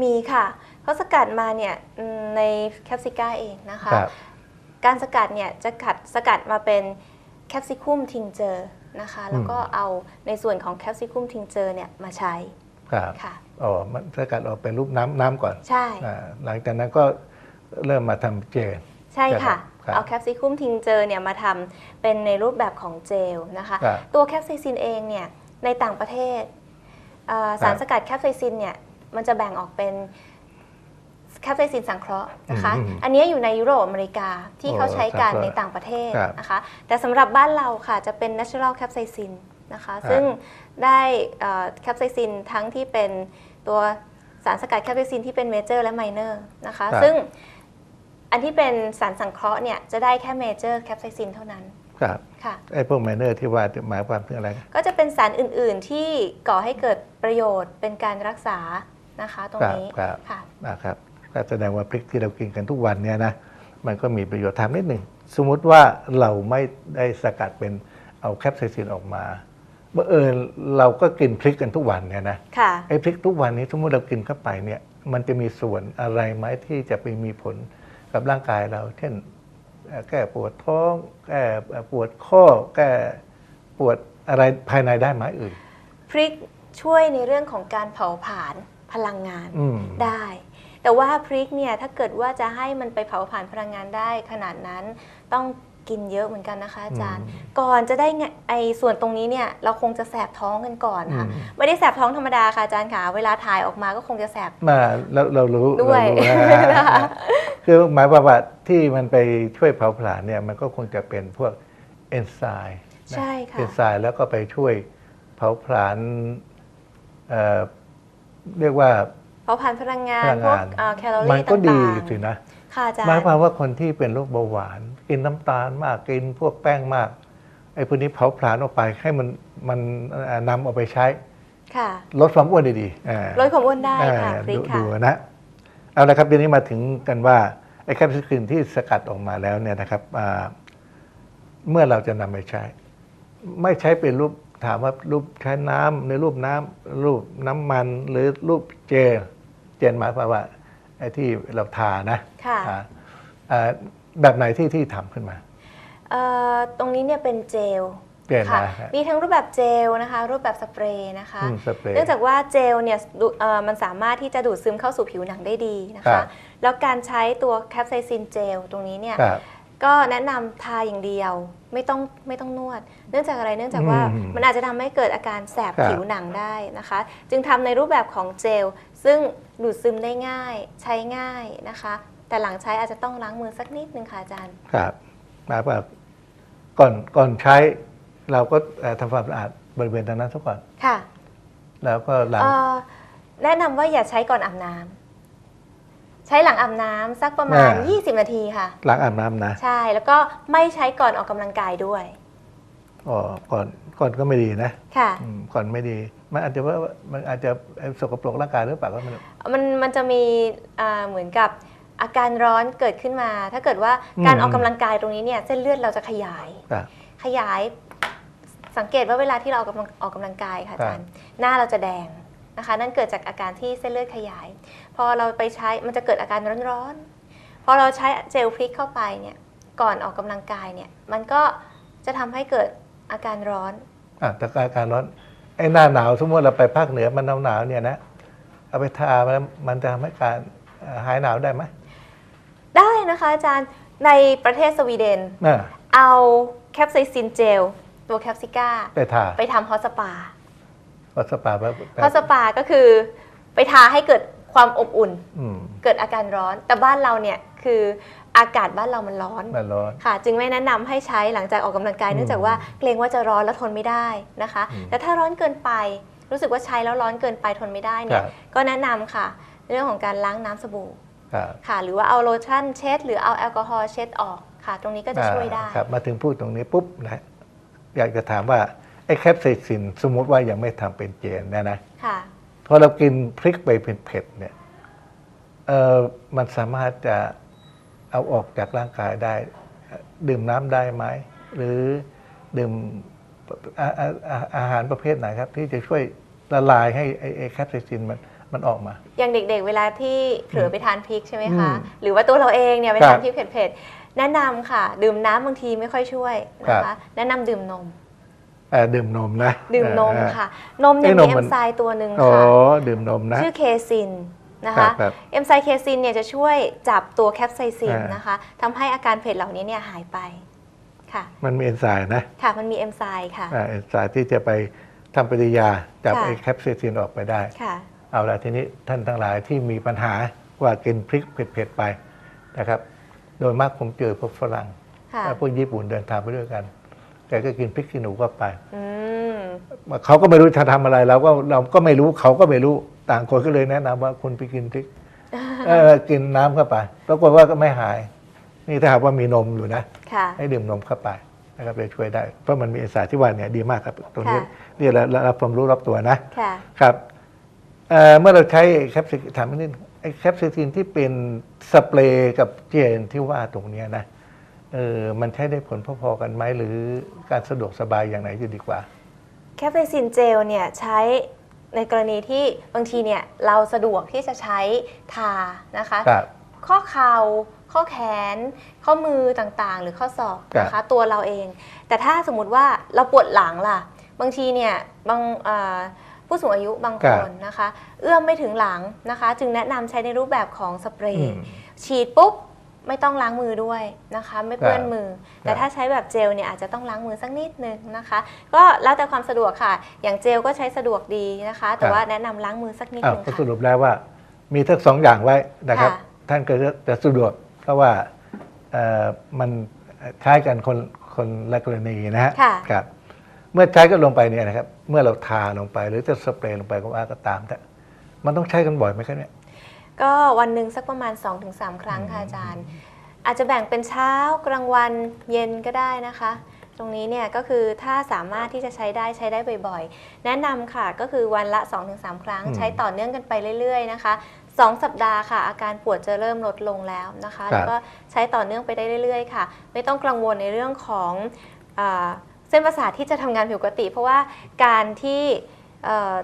[SPEAKER 2] มีค่ะเขาสกัดมาเนี่ยอืมในแคปซิก้าเองนะคะ
[SPEAKER 1] ครับ
[SPEAKER 2] การสกัดเนี่ยจะกัดสกัดมาเป็นแคปซิคุมทิงเจอร์นะคะ แล้วก็เอาในส่วนของแคปซิคุมทิงเจอร์เนี่ยมาใช้
[SPEAKER 1] ครับ
[SPEAKER 2] ค่ะ
[SPEAKER 1] อ๋อมันสกัดออกเป็นรูปน้ำน้ำก่อน
[SPEAKER 2] ใช่
[SPEAKER 1] อ่าหลังจากนั้นก็เริ่มมาทำเจล
[SPEAKER 2] ใช่ค่ะ
[SPEAKER 1] ครับ
[SPEAKER 2] เอาแคปซิคุมทิงเจอร์เนี่ยมาทำเป็นในรูปแบบของเจลนะคะ
[SPEAKER 1] ครับ
[SPEAKER 2] ตัวแคปไซซินเองเนี่ยในต่างประเทศเอ่อสาร
[SPEAKER 1] ครับ
[SPEAKER 2] สกัดแคปไซซินเนี่ยมันจะแบ่งออกเป็นแคปไซซินสังเคราะห์นะคะ
[SPEAKER 1] อืม
[SPEAKER 2] อันนี้อยู่ในยุโรปอเมริกาที่
[SPEAKER 1] โอ้
[SPEAKER 2] เขาใช้กัน
[SPEAKER 1] สังเคราะห์
[SPEAKER 2] ในต่างประเทศ
[SPEAKER 1] ครับ
[SPEAKER 2] นะคะ แต่สำหรับบ้านเราค่ะจะเป็น natural capsaicin นะคะ
[SPEAKER 1] ครับ
[SPEAKER 2] ซึ่งได้แคปไซซินทั้งที่เป็นตัวสารสกัดแคปไซซินที่เป็นเมเจอร์และไมเนอร์นะคะ
[SPEAKER 1] ครับ
[SPEAKER 2] ซึ่งอันที่เป็นสารสังเคราะห์เนี่ยจะได้แค่เมเจอร์แคปไซซินเท่านั้น
[SPEAKER 1] ครับ
[SPEAKER 2] ค่ะ
[SPEAKER 1] ไอ้พวกไมเนอร์ที่ว่าหมายความถึงอะไร
[SPEAKER 2] ก็จะเป็นสารอื่น ๆ ที่ก่อให้เกิดประโยชน์เป็นการรักษานะคะตรงนี้
[SPEAKER 1] ครับ
[SPEAKER 2] ค่ะ
[SPEAKER 1] นะครับก็แสดงว่าพริกที่เรากินกันทุกวันเนี่ยนะมันก็มีประโยชน์ถามนิดหนึ่งสมมุติว่าเราไม่ได้สกัดเป็นเอาแคปไซซินออกมาเมื่อเอิญเราก็กินพริกกันทุกวันเนี่ยนะ
[SPEAKER 2] ค่ะ
[SPEAKER 1] ไอ้พริกทุกวันนี้สมมติเรากินเข้าไปเนี่ยมันจะมีส่วนอะไรไหมที่จะไปมีผลกับร่างกายเรา เช่นเอ่อ แก้ปวดท้อง แก้ปวดข้อ แก้ปวดอะไรภายในได้ไหมเอ่ย
[SPEAKER 2] พริกช่วยในเรื่องของการเผาผลาญพลังงาน
[SPEAKER 1] อืม
[SPEAKER 2] ได้ แต่ว่าพริกเนี่ยถ้าเกิดว่าจะให้มันไปเผาผลาญพลังงานได้ขนาดนั้นต้อง กินเยอะเหมือนกันนะคะอาจารย์
[SPEAKER 1] อืม
[SPEAKER 2] ก่อนจะได้ไงไอ้ส่วนตรงนี้เนี่ยเราคงจะแสบท้องกันก่อนค่ะ
[SPEAKER 1] อืม
[SPEAKER 2] ไม่ได้แสบท้องธรรมดาค่ะอาจารย์ค่ะเวลาถ่ายออกมาก็คงจะแสบ
[SPEAKER 1] มาเราเรารู้
[SPEAKER 2] ด้วย
[SPEAKER 1] เรารู้นะ
[SPEAKER 2] นะคะ
[SPEAKER 1] คือหมายความว่าที่มันไปช่วยเผาผลาญเนี่ยมันก็คงจะเป็นพวกเอนไซม์นะ
[SPEAKER 2] ใช่ค่ะ
[SPEAKER 1] เอนไซม์แล้วก็ไปช่วยเผาผลาญเอ่อเรียกว่า
[SPEAKER 2] เผาผลาญพลังงา
[SPEAKER 1] พ
[SPEAKER 2] น
[SPEAKER 1] ลัง
[SPEAKER 2] พวก
[SPEAKER 1] งาน
[SPEAKER 2] เอ่อแคลอ
[SPEAKER 1] มัน
[SPEAKER 2] รี่
[SPEAKER 1] ก็ดี
[SPEAKER 2] ต่าง
[SPEAKER 1] สินะ
[SPEAKER 2] ๆค่ะอาจาร
[SPEAKER 1] หมาย
[SPEAKER 2] ย์
[SPEAKER 1] ความว่าคนที่เป็นโรคเบาหวาน กินน้ำตาลมากกินพวกแป้งมากไอ้พวกนี้เผาผลาญออกไปให้มันมันเอ่อนำเอาไปใช้
[SPEAKER 2] ค่ะ
[SPEAKER 1] ลดความอ้วนได้ดีอ่า
[SPEAKER 2] ลดความอ้วนได้ค่ะ
[SPEAKER 1] อ่า
[SPEAKER 2] พริก
[SPEAKER 1] ดู
[SPEAKER 2] ค่ะ
[SPEAKER 1] ดูนะเอาละครับทีนี้มาถึงกันว่าไอ้แคปซูลที่สกัดออกมาแล้วเนี่ยนะครับอ่าเมื่อเราจะนำไปใช้ ไม่ใช้เป็นรูปถามว่ารูปใช้น้ำในรูปน้ำรูปน้ำมันหรือรูปเจลเจลหมายความว่าไอ้ที่เราทานะ
[SPEAKER 2] ค่ะ
[SPEAKER 1] อ่าอ่า แบบไหนที่ที่ทำขึ้นมา
[SPEAKER 2] เอ่อตรงนี้เนี่ยเป็นเจล
[SPEAKER 1] เจล
[SPEAKER 2] ค่ะ
[SPEAKER 1] นะฮะ
[SPEAKER 2] มีทั้งรูปแบบเจลนะคะ รูปแบบสเปรย์นะคะ
[SPEAKER 1] อืมสเปรย์
[SPEAKER 2] เนื่องจากว่าเจลเนี่ยดูเอ่อมันสามารถที่จะดูดซึมเข้าสู่ผิวหนังได้ดีนะ
[SPEAKER 1] ครั
[SPEAKER 2] คะ
[SPEAKER 1] บ
[SPEAKER 2] แล้วการใช้ตัวแคปไซซินเจลตรงนี้เนี่ย
[SPEAKER 1] ครับ
[SPEAKER 2] ก็แนะนำทาอย่างเดียวไม่ต้องไม่ต้องนวด เนื่องจากอะไรเนื่องจากว่า
[SPEAKER 1] อืม
[SPEAKER 2] มันอาจจะทำให้เกิดอาการแสบ
[SPEAKER 1] ครับ
[SPEAKER 2] ผิวหนังได้นะคะ จึงทำในรูปแบบของเจล ซึ่งดูดซึมได้ง่าย ใช้ง่ายนะคะ แต่หลังใช้อาจจะต้องล้างมือสักนิดนึงค่ะอาจารย์
[SPEAKER 1] ครับหมายว่าก่อนก่อนใช้เราก็เอ่อทำความสะอาดบริเวณตรงนั้นซะก่อน
[SPEAKER 2] ค่ะ
[SPEAKER 1] แล้วก็หลัง
[SPEAKER 2] เอ่อแนะนำว่าอย่าใช้ก่อนอาบน้ำใช้หลังอาบน้ำสักประมาณ20 นาทีค่ะ
[SPEAKER 1] หลังอาบน้ำนะ
[SPEAKER 2] ใช่แล้วก็ไม่ใช้ก่อนออกกำลังกายด้วย
[SPEAKER 1] อ๋อก่อนก่อนก็ไม่ดีนะ
[SPEAKER 2] ค่ะ
[SPEAKER 1] อืมก่อนไม่ดีมันอาจจะว่ามันอาจจะสกปรกร่างกายหรือเปล่าก็ไม่รู้
[SPEAKER 2] มันมันจะมีอ่าเหมือนกับ อาการร้อนเกิดขึ้นมา ถ้าเกิดว่าการ
[SPEAKER 1] อืม
[SPEAKER 2] ออกกำลังกายตรงนี้เนี่ยเส้นเลือดเราจะขยาย
[SPEAKER 1] ครับ
[SPEAKER 2] ขยายสังเกตว่าเวลาที่เราออกกำลังออกกำลังกายค่ะอาจารย์หน้าเราจะแดงนะคะนั่นเกิดจากอาการที่เส้นเลือดขยาย พอเราไปใช้มันจะเกิดอาการร้อนๆพอเราใช้เจลพริกเข้าไปเนี่ยก่อนออกกำลังกายเนี่ยมันก็จะทำให้เกิดอาการร้อน
[SPEAKER 1] อะแต่อาการร้อนไอ้หน้าหนาวสมมติเราไปภาคเหนือมันหนาวหนาวๆเนี่ยนะเอาไปทามันมันจะทำให้การเอ่อหายหนาวได้ไหม
[SPEAKER 2] ได้นะคะอาจารย์ในประเทศสวีเดน
[SPEAKER 1] น่ะ
[SPEAKER 2] เอาแคปไซซินเจล ตัวแคปซิก้า
[SPEAKER 1] ไปทา
[SPEAKER 2] ไปทำฮอตสปา
[SPEAKER 1] วัสปาแบบ
[SPEAKER 2] ฮอตสปาก็คือไปทาให้เกิดความอบอุ่น
[SPEAKER 1] อืม
[SPEAKER 2] เกิดอาการร้อน แต่บ้านเราเนี่ยคืออากาศบ้านเรามันร้อน
[SPEAKER 1] มันร้อน
[SPEAKER 2] ค่ะ จึงไม่แนะนำให้ใช้หลังจากออกกำลังกาย
[SPEAKER 1] อืม
[SPEAKER 2] เนื่องจากว่าเกรงว่าจะร้อนแล้วทนไม่ได้นะคะ
[SPEAKER 1] อืม
[SPEAKER 2] แต่ถ้าร้อนเกินไป รู้สึกว่าใช้แล้วร้อนเกินไปทนไม่ได้
[SPEAKER 1] ค
[SPEAKER 2] เนี่
[SPEAKER 1] รั
[SPEAKER 2] ย
[SPEAKER 1] บ
[SPEAKER 2] ก็แนะนำค่ะ เรื่องของการล้างน้ำสบู่
[SPEAKER 1] ครับ
[SPEAKER 2] ค่ะ หรือว่าเอาโลชั่นเช็ด หรือเอาแอลกอฮอล์เช็ดออกค่ะ ตรงนี้ก็จะช่วยได้
[SPEAKER 1] อ่าครับมาถึงพูดตรงนี้ปุ๊บนะอยากจะถามว่าไอ้แคปไซซินสมมติว่ายังไม่ทำเป็นเจนเนะนะ
[SPEAKER 2] ค่ะ
[SPEAKER 1] พอเรากินพริกไปเป็นเผ็ดเนี่ยเออมันสามารถจะเอาออกจากร่างกายได้ ดื่มน้ำได้ไหมหรือดื่มอาอาอาอาหารประเภทไหนครับ ที่จะช่วยละลายให้ไอ้ไอ้แคปไซซินมัน มันออกมา
[SPEAKER 2] อย่างเด็กๆ เวลาที่เผลอไปทานพริกใช่ไหมคะ
[SPEAKER 1] อืม
[SPEAKER 2] หรือว่าตัวเราเองเนี่ยไป
[SPEAKER 1] ครั
[SPEAKER 2] ทาน
[SPEAKER 1] บ
[SPEAKER 2] พริกเผ็ดๆ แนะนำค่ะ ดื่มน้ำบางทีไม่ค่อยช่วยนะ
[SPEAKER 1] ครั
[SPEAKER 2] คะ
[SPEAKER 1] บ
[SPEAKER 2] แนะนำดื่มนม
[SPEAKER 1] เอ่อดื่มนมนะ
[SPEAKER 2] ดื่มนม
[SPEAKER 1] เอ่อ
[SPEAKER 2] ค่ะ นมเนี่ย
[SPEAKER 1] เอ้ยน
[SPEAKER 2] มี
[SPEAKER 1] ม
[SPEAKER 2] เอ
[SPEAKER 1] มัน
[SPEAKER 2] มไซม์ตัวหนึ่ง
[SPEAKER 1] อ๋อ
[SPEAKER 2] ค่ะ
[SPEAKER 1] ดื่มนมนะ
[SPEAKER 2] ชื่อเคซินนะ
[SPEAKER 1] ครั
[SPEAKER 2] คะ
[SPEAKER 1] บครับ
[SPEAKER 2] เอนไซม์เคซินเนี่ยจะช่วยจับตัวแคปไซซิน
[SPEAKER 1] อ่าน
[SPEAKER 2] นะคะทำให้อาการเผ็ดเหล่านี้เนี่ยหายไปค่ะ
[SPEAKER 1] มันมีเอนไซม์นะ
[SPEAKER 2] ค่ะมันมีเอนไซม์ค่ะ
[SPEAKER 1] อ่าเอนไซม์ที่จะไปทำปฏิกิริยาจับ
[SPEAKER 2] ค่ะ
[SPEAKER 1] ไอ้แคปไซซินออกไปได้
[SPEAKER 2] ค่ะ
[SPEAKER 1] เอาละทีนี้ท่านทั้งหลายที่มีปัญหาว่ากินพริกเผ็ดๆไปนะครับ โดยมากผมเจอพวกฝรั่ง
[SPEAKER 2] ค่ะ
[SPEAKER 1] และพวกญี่ปุ่นเดินทางไปด้วยกันแกก็กินพริกขี้หนูก็ไป
[SPEAKER 2] อืม
[SPEAKER 1] เขาก็ไม่รู้จะทำอะไรเราก็เราก็ไม่รู้เขาก็ไม่รู้ต่างคนก็เลยแนะนำว่าคุณไปกินพริกเออกินน้ำเข้าไปปรากฏว่าก็ไม่หาย นี่ถ้าหากว่ามีนมอยู่นะ
[SPEAKER 2] ค่ะ
[SPEAKER 1] ให้ดื่มนมเข้าไปนะครับจะช่วยได้ เพราะมันมีเอนไซม์ที่ว่าเนี่ยดีมากครับตรงนี้
[SPEAKER 2] ค่ะ
[SPEAKER 1] เรียกแล้วรับความรู้รอบตัวนะ
[SPEAKER 2] ค่ะ
[SPEAKER 1] ครับ เอ่อเมื่อเราใช้แคปซิถามนิดนึงไอ้แคปซิทินที่เป็นสเปรย์กับเจลที่ว่าตรงเนี้ยนะเออมันใช้ได้ผลพอๆกันไหมหรือการสะดวกสบายอย่างไหนจะดีกว่า
[SPEAKER 2] แคปไซซินเจลเนี่ยใช้ในกรณีที่บางทีเนี่ยเราสะดวกที่จะใช้ทานะคะ
[SPEAKER 1] ครับ
[SPEAKER 2] ข้อเข่าข้อแขน ข้อมือต่างๆ หรือข้อศอกนะ
[SPEAKER 1] ครั
[SPEAKER 2] คะ
[SPEAKER 1] บ
[SPEAKER 2] ตัวเราเอง แต่ถ้าสมมติว่าเราปวดหลังล่ะ บางทีเนี่ยบางเอ่อ ผู้สูงอายุบางคนนะคะ เอื้อมไม่ถึงหลังนะคะ จึงแนะนำใช้ในรูปแบบของสเปร
[SPEAKER 1] อื
[SPEAKER 2] ย์
[SPEAKER 1] ม
[SPEAKER 2] ฉีดปุ๊บไม่ต้องล้างมือด้วยนะคะ ไม่เปื้อน
[SPEAKER 1] ครับ
[SPEAKER 2] มือ แต่
[SPEAKER 1] ครับ
[SPEAKER 2] ถ้าใช้แบบเจลเนี่ยอาจจะต้องล้างมือสักนิดนึงนะคะ ก็แล้วแต่ความสะดวกค่ะ อย่างเจลก็ใช้สะดวกดีนะคะ แต่ว่าแนะนำล้างมือสักนิด
[SPEAKER 1] อ้าว
[SPEAKER 2] นึง
[SPEAKER 1] ก็
[SPEAKER 2] ค่ะ
[SPEAKER 1] สรุปแล้วว่า มีทั้งสองอย่างไว้นะครับ
[SPEAKER 2] ค่ะ
[SPEAKER 1] ท่านก็จะจะสะดวกเพราะว่าเอ่อมันใช้กันคนคนละกรณีนะฮะ
[SPEAKER 2] ค่ะ
[SPEAKER 1] ครับ เมื่อใช้กันลงไปเนี่ยนะครับ เมื่อเราทาลงไป หรือจะสเปรย์ลงไปก็ว่าก็ตามแต่มันต้องใช้กันบ่อยไหมครับเนี่ย
[SPEAKER 2] ก็วันหนึ่งสักประมาณ 2-3 ครั้งค่ะอาจารย์ อาจจะแบ่งเป็นเช้ากลางวันเย็นก็ได้นะคะ ตรงนี้เนี่ยก็คือถ้าสามารถที่จะใช้ได้ใช้ได้บ่อยๆ แนะนำค่ะก็คือวันละ 2-3 ครั้ง
[SPEAKER 1] อืม
[SPEAKER 2] ใช้ต่อเนื่องกันไปเรื่อย ๆ นะคะสองสัปดาห์ค่ะ อาการปวดจะเริ่มลดลงแล้วนะคะ
[SPEAKER 1] ครับ
[SPEAKER 2] แล้วก็ใช้ต่อเนื่องไปได้เรื่อย ๆ ค่ะ ไม่ต้องกังวลในเรื่องของอาเส้นประสาทที่จะทำงานผิดปกติ เพราะว่าการที่เอ่อ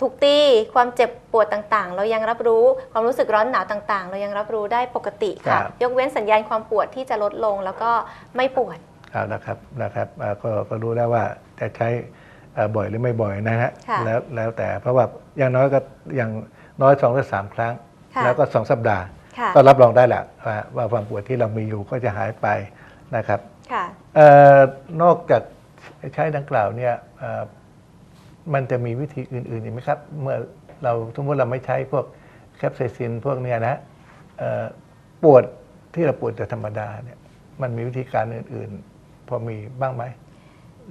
[SPEAKER 2] ถูกตีความเจ็บปวดต่างๆ เรายังรับรู้ความรู้สึกร้อนหนาวต่างๆ เรายังรับรู้ได้ปกติค่ะ
[SPEAKER 1] ครับ
[SPEAKER 2] ยกเว้นสัญญาณความปวดที่จะลดลงแล้วก็ไม่ปวด
[SPEAKER 1] เอานะครับนะครับอ่าก็ก็รู้แล้วว่าจะใช้เอ่อบ่อยหรือไม่บ่อยนะฮะ
[SPEAKER 2] ค่ะ
[SPEAKER 1] แล้วแล้วแต่เพราะว่าอย่างน้อยก็อย่างน้อยสองหรือสามครั้ง
[SPEAKER 2] ค่ะ
[SPEAKER 1] แล้วก็สองสัปดาห์
[SPEAKER 2] ค่ะ
[SPEAKER 1] ก็รับรองได้แหละว่าว่าความปวดที่เรามีอยู่ก็จะหายไปนะครับ
[SPEAKER 2] ค่ะ
[SPEAKER 1] เอ่อ นอกจากใช้ดังกล่าวเนี่ยเอ่อมันจะมีวิธีอื่นๆอีกไหมครับ เมื่อเราสมมติเราไม่ใช้พวกแคปไซซินพวกเนี้ยนะเอ่อปวดที่เราปวดแต่ธรรมดาเนี่ยมันมีวิธีการอื่นๆ พอมีบ้างไหม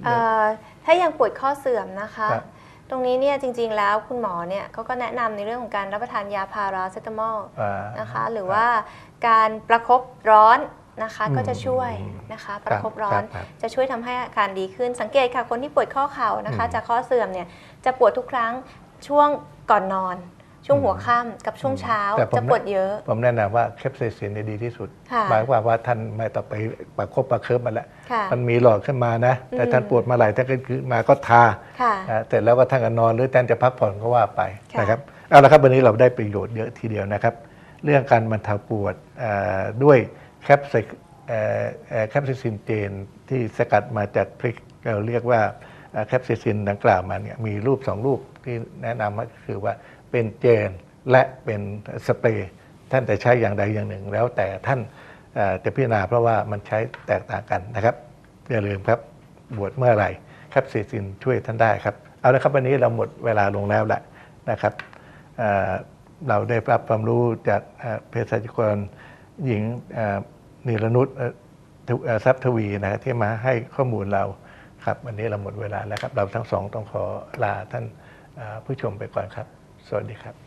[SPEAKER 2] เอ่อถ้ายังปวดข้อเสื่อมนะคะ
[SPEAKER 1] ครับ
[SPEAKER 2] ตรงนี้เนี่ยจริงๆแล้วคุณหมอเนี่ยเขาก็แนะนำในเรื่องของการรับประทานยาพาราเซตามอล
[SPEAKER 1] อ่า
[SPEAKER 2] นะคะ หรือว่าการประคบร้อน นะคะ
[SPEAKER 1] อืม
[SPEAKER 2] ก็จะช่วยนะคะประคบร้อน
[SPEAKER 1] ครับ
[SPEAKER 2] จะช่วยทำให้อาการดีขึ้นสังเกตค่ะคนที่ปวดข้อเข่านะคะ
[SPEAKER 1] อืม
[SPEAKER 2] จากข้อเสื่อมเนี่ยจะปวดทุกครั้งช่วงก่อนนอน ช่วง
[SPEAKER 1] อืม
[SPEAKER 2] หัวค่ำกับช่วงเช้า
[SPEAKER 1] แต่ผม
[SPEAKER 2] จะปวดเยอะ
[SPEAKER 1] ผมแนะนำว่าแคปไซซินเนี่ยดีที่สุด
[SPEAKER 2] ค่ะ
[SPEAKER 1] หมายความว่าท่านไม่ต้องไปประคบประเคิบมันละ
[SPEAKER 2] ค่ะ
[SPEAKER 1] มันมีหลอดขึ้นมานะ แต่
[SPEAKER 2] อืม
[SPEAKER 1] ท่านปวดเมาไหร่ท่านก็คือมาก็ทา
[SPEAKER 2] ค่ะ
[SPEAKER 1] อ่าเสร็จแล้วก็ท่านก็นอนหรือท่านจะพักผ่อนก็ว่าไป
[SPEAKER 2] ค่ะ
[SPEAKER 1] นะครับเอาละครับวันนี้เราได้ประโยชน์เยอะทีเดียวนะครับ เรื่องการบรรเทาปวดอ่าด้วย แคปไซเอ่อเอ่อแคปไซซินเจนที่สกัดมาจากพริกเราเรียกว่าแคปไซซินดังกล่าวมาเนี่ยมีรูปสองรูปที่แนะนำก็คือว่าเป็นเจนและเป็นสเปรย์ท่านจะใช้อย่างใดอย่างหนึ่ง แล้วแต่ท่านจะพิจารณาเพราะว่ามันใช้แตกต่างกันนะครับอย่าลืมครับบวชเมื่อไหร่แคปซีซินช่วยท่านได้ครับ เอาละครับวันนี้เราหมดเวลาลงแล้วแหละนะครับเราได้รับความรู้จากเภสัชกรหญิง นิรนุชทรัพย์ทวีนะที่มาให้ข้อมูลเราครับวันนี้เราหมดเวลาแล้วครับ เราทั้งสองต้องขอลาท่านผู้ชมไปก่อนครับ สวัสดีครับ